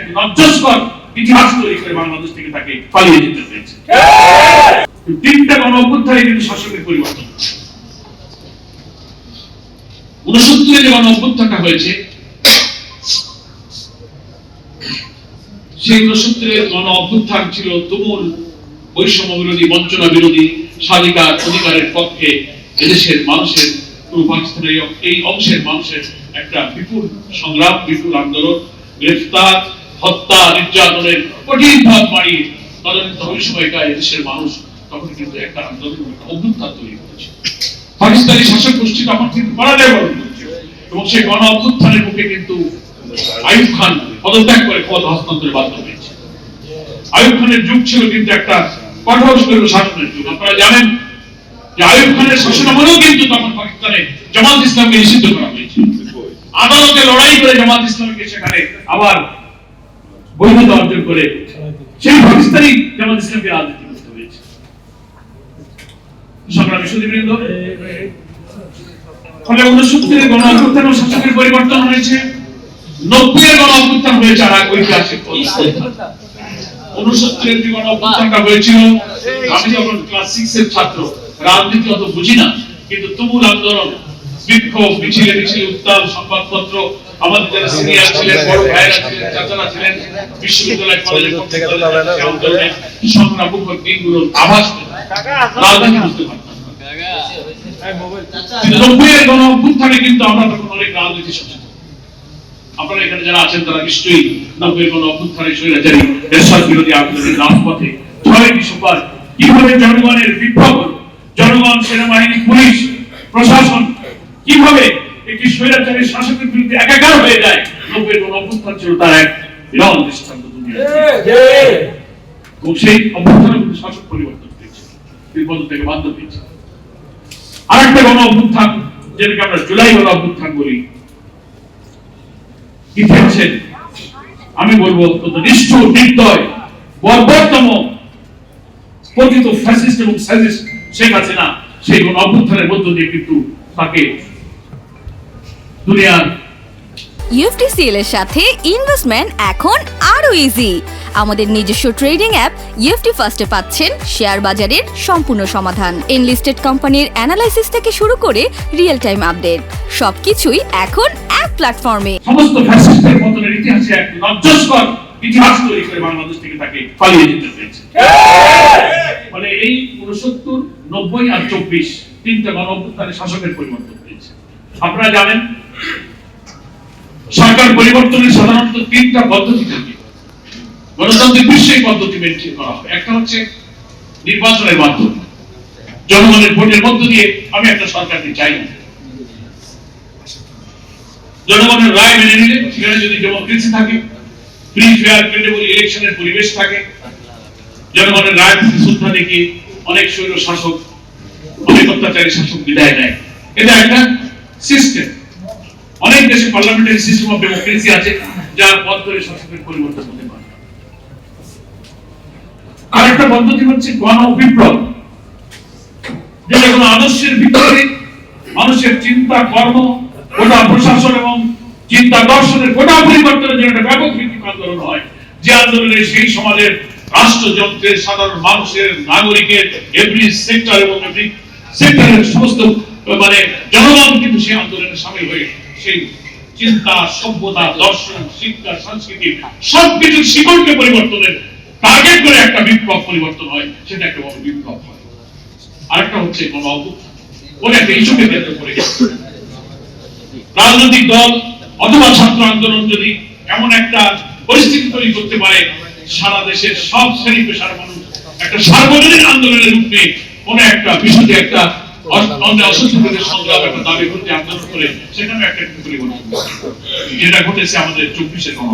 এক ইতিহাস তৈরি করে বাংলাদেশ থেকে তাকে পালিয়ে যেতে তিনটা কিন্তু পরিবর্তন যে হয়েছে, সেই ছিল তুমুল বৈষম্য বিরোধী বঞ্চনা বিরোধী স্বাধিকার অধিকারের পক্ষে এদেশের মানুষের, পূর্ব পাকিস্তানের এই অংশের মানুষের একটা বিপুল সংগ্রাম, বিপুল আন্দোলন, গ্রেফতার হত্যা, নির্যাতনের কঠিন ভাব মারিয়ে তদন্ত ওই সময়কার এদেশের মানুষ তখন কিন্তু একটা আন্দোলন অভ্যুত্থান তৈরি করেছে। পাকিস্তানি শাসক গোষ্ঠী তখন কিন্তু পরাজয় এবং সেই গণ অভ্যুত্থানের মুখে কিন্তু আইয়ুব খান পদত্যাগ করে পদ হস্তান্তরে বাধ্য হয়েছে। আইয়ুব খানের যুগ ছিল কিন্তু একটা কঠোর শাসনের যুগ। আপনারা জানেন যে আইয়ুব খানের শাসনামলেও কিন্তু তখন পাকিস্তানে জামাত ইসলামকে নিষিদ্ধ করা হয়েছে। আদালতে লড়াই করে জামাত ইসলামকে সেখানে আবার অর্জন করে সেই পাকিস্তানি জামাত ইসলামকে রাজনীতি করতে হয়েছে সংগ্রামী সুদীবৃন্দ ফলে উনসত্তরের গণ অভ্যুত্থান ও শাসকের পরিবর্তন হয়েছে নব্বই গণ অভ্যুত্থান হয়েছে আর ঐতিহাসিক। উনসত্তরের যে গণ অভ্যুত্থানটা হয়েছিল আমি যখন ক্লাস সিক্স এর ছাত্র রাজনীতি অত বুঝি না কিন্তু তুমুল আন্দোলন বিক্ষোভ মিছিলে মিছিলে উত্তাল সংবাদপত্র। আমাদের যারা সিনিয়র ছিলেন বড় ভাইয়েরা ছিলেন চাচারা ছিলেন বিশ্ববিদ্যালয় কলেজের আন্দোলনে সংগ্রামমুখর দিনগুলোর আভাস পেতাম। রাজনীতি বুঝতে পারতাম না। কিন্তু নব্বই এর গণ অভ্যুত্থানে কিন্তু আমরা তখন অনেক রাজনীতি সচেতন। আপনারা এখানে যারা আছেন তারা নিশ্চয়ই নব্বই কোন অভ্যুত্থানের স্বৈরাচারী এরশাদ বিরোধী আন্দোলনের রাজপথে ছয় ডিসেম্বর কীভাবে জনগণের বিপ্লব জনগণ সেনাবাহিনী পুলিশ প্রশাসন স্বৈরাচারী শাসকের বিরুদ্ধে একাকার হয়ে যায়। নব্বই কোন অভ্যুত্থান ছিল তার এক বিরল দৃষ্টান্ত এবং সেই অভ্যুত্থানে কিন্তু শাসক পরিবর্তন বাধ্য আরেকটা গণ অভ্যুত্থান যেটাকে আমরা জুলাই গণ অভ্যুত্থান বলি। ইতিহাসের আমি বলব অত্যন্ত নিষ্ঠুর নির্দয় বর্বরতম পতিত ফ্যাসিস্ট এবং স্যাজিস্ট শেখ হাসিনা সেই কোন অভ্যুত্থানের মধ্য দিয়ে কিন্তু তাকে ইউএফটিসিএল এর সাথে ইনভেস্টমেন্ট এখন আরও ইজি আমাদের নিজস্ব ট্রেডিং অ্যাপ ইউএফটি ফার্স্টে পাচ্ছেন শেয়ার বাজারের সম্পূর্ণ সমাধান। এনলিস্টেড কোম্পানির অ্যানালাইসিস থেকে শুরু করে রিয়েল টাইম আপডেট সবকিছুই এখন এক প্ল্যাটফর্মে সমস্ত ফ্যাসিস্টের পতনের ইতিহাসে এক ইতিহাস তৈরি করে বাংলাদেশ থেকে তাকে পালিয়ে যেতে হয়েছে। মানে এই উনসত্তর নব্বই আর চব্বিশ তিনটা গণ শাসকের পরিবর্তন হয়েছে। আপনারা জানেন সরকার পরিবর্তনের সাধারণত তিনটা পদ্ধতি থাকে। গণতান্ত্রিক বিশ্বে পদ্ধতি মেনটেন করা হয়। একটা হচ্ছে নির্বাচনের মাধ্যমে। জনগণের ভোটের মধ্য দিয়ে আমি একটা সরকারকে চাই না। জনগণের রায় মেনে নিলে সেখানে যদি ডেমোক্রেসি থাকে ফ্রি ফেয়ার ক্রেডিবল ইলেকশনের পরিবেশ থাকে, জনগণের রায় শ্রদ্ধা দেখিয়ে অনেক স্বৈর শাসক অনেক অত্যাচারী শাসক বিদায় নেয়। এটা একটা সিস্টেম দেশে পার্লামেন্টারি সিস্টেম অফ ডেমোক্রেসি আছে যার পথ ধরে শাসকের পরিবর্তন হতে পারে। আরেকটা পদ্ধতি হচ্ছে গণ বিপ্লব যেটা কোনো আদর্শের ভিত্তিতে মানুষের চিন্তা, কর্ম, গোটা প্রশাসন এবং চিন্তা দর্শনের গোটা পরিবর্তনের জন্য একটা ব্যাপক ভিত্তিক আন্দোলন হয়। যে আন্দোলনে সেই সমাজের রাষ্ট্রযন্ত্রের সাধারণ মানুষের, নাগরিকের এভরি সেক্টর এবং এভরি সেক্টরের সমস্ত মানে জনগণ কিন্তু সেই আন্দোলনে সামিল হয়ে সেই চিন্তা, সভ্যতা, দর্শন, শিক্ষা, সংস্কৃতি সবকিছু শিকড়কে পরিবর্তনের টার্গেট করে একটা বিপ্লব পরিবর্তন হয়, সেটা একটা বড় বিপ্লব হয়। আরেকটা হচ্ছে কোন অভ্যুত্থান। একটা ইস্যুকে কেন্দ্র করে রাজনৈতিক দল অথবা ছাত্র আন্দোলন যদি এমন একটা পরিস্থিতি তৈরি করতে পারে, সারা দেশের সব শ্রেণি পেশার মানুষ একটা সার্বজনীন আন্দোলনের রূপ কোন একটা বিষয়তে একটা অস- অন্য অসুস্থতাদের সংগ্রাম একটা দাবি যেটা ঘটেছে আমাদের চব্বিশের গণ